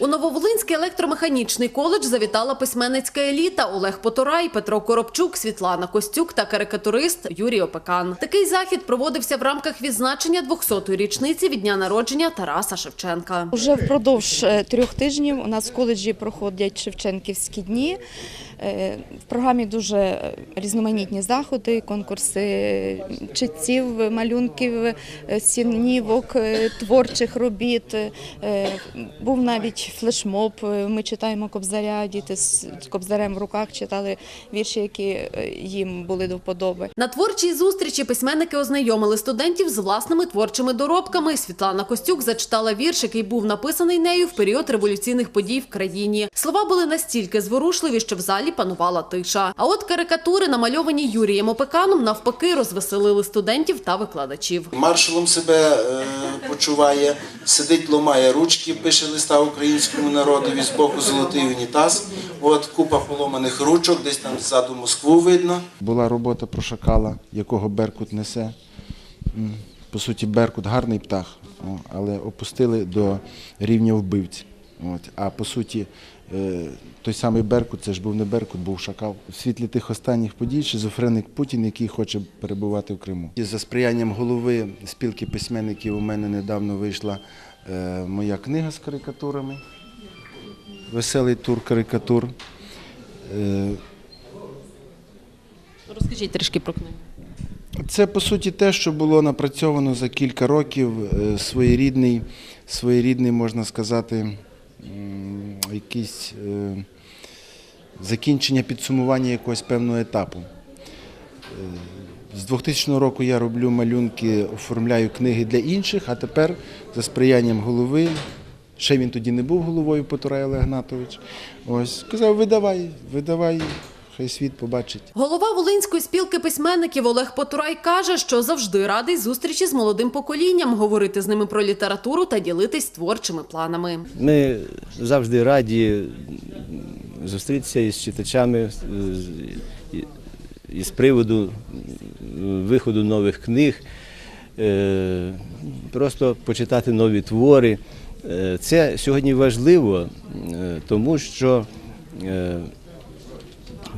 У Нововолинський електромеханічний коледж завітала письменницька еліта Олег Поторай, Петро Коробчук, Світлана Костюк та карикатурист Юрій Опекан. Такий захід проводився в рамках відзначення 200-ї річниці від дня народження Тараса Шевченка. Уже впродовж е, трьох тижнів у нас в коледжі проходять Шевченківські дні. Е, В програмі дуже різноманітні заходи, конкурси читців, малюнків, е, сіннівок, е, творчих робіт. Був навіть флешмоб. Ми читаємо Кобзаря, діти з Кобзарем в руках читали вірші, які їм були до вподоби. На творчій зустрічі письменники ознайомили студентів з власними творчими доробками. Світлана Костюк зачитала вірш, який був написаний нею в період революційних подій в країні. Слова були настільки зворушливі, що в залі панувала тиша. А от карикатури, намальовані Юрієм Опеканом, навпаки, розвеселили студентів та викладачів. Маршалом себе е, почуває, сидить, ломає ручки, пише листа українському народові, з боку золотий унітаз. От купа поломаних ручок, десь там ззаду Москву видно. Була робота про шакала, якого Беркут несе. По суті, Беркут гарний птах, але опустили до рівня вбивці. От. А по суті, е, той самий Беркут, це ж був не Беркут, був шакал. В світлі тих останніх подій шизофреник Путін, який хоче перебувати в Криму. І за сприянням голови спілки письменників у мене недавно вийшла е, моя книга з карикатурами. Веселий тур карикатур. Е, Розкажіть трішки про книгу. Це по суті те, що було напрацьовано за кілька років. е, Своєрідний, своєрідний можна сказати, м, якийсь е, закінчення підсумування якогось певного етапу. Е, З 2000 року я роблю малюнки, оформляю книги для інших, а тепер за сприянням голови. Ще він тоді не був головою Потурай Олег Гнатович. Ось сказав, видавай, видавай, хай світ побачить. Голова Волинської спілки письменників Олег Потурай каже, що завжди радий зустрічі з молодим поколінням, говорити з ними про літературу та ділитись творчими планами. Ми завжди раді зустрітися із читачами із приводу виходу нових книг, е, просто почитати нові твори. Е, Це сьогодні важливо, е, тому що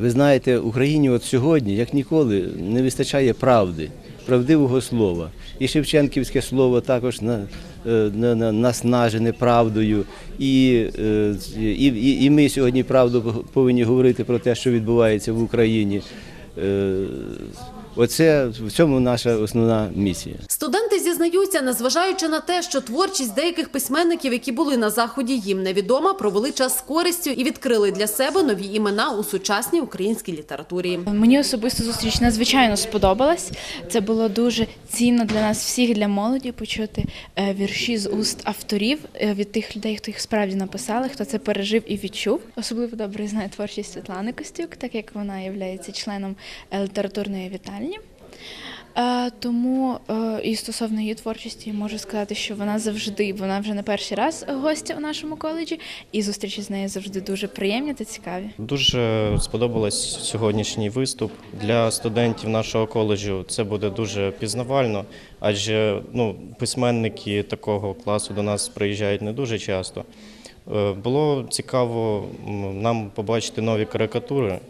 ви знаєте, Україні от сьогодні, як ніколи, не вистачає правди, правдивого слова. І Шевченківське слово також на, е, на, на, наснажене правдою. І, е, і, і, і ми сьогодні правду повинні говорити про те, що відбувається в Україні. Е, Оце в цьому наша основна місія. Студенти зізнаються, незважаючи на те, що творчість деяких письменників, які були на заході, їм невідома, провели час з користю і відкрили для себе нові імена у сучасній українській літературі. Мені особисто зустріч надзвичайно сподобалась. Це було дуже цінно для нас всіх, для молоді, почути е, вірші з уст авторів е, від тих людей, хто їх справді написали, хто це пережив і відчув. Особливо добре знає творчість Світлани Костюк, так як вона є членом е, літературної вітальні. Е, Тому е, і стосовно її творчості можу сказати, що вона завжди, вона вже не перший раз гостя у нашому коледжі, і зустрічі з нею завжди дуже приємні та цікаві. Дуже сподобалось сьогоднішній виступ для студентів нашого коледжу. Це буде дуже пізнавально, адже ну, письменники такого класу до нас приїжджають не дуже часто. Е, Було цікаво нам побачити нові карикатури.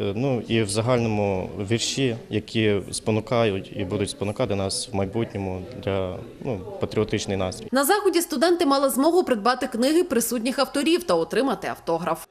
Е, Ну і в загальному вірші, які спонукають і будуть спонукати нас в майбутньому для ну, патріотичний настрій. На заході студенти мали змогу придбати книги присутніх авторів та отримати автограф.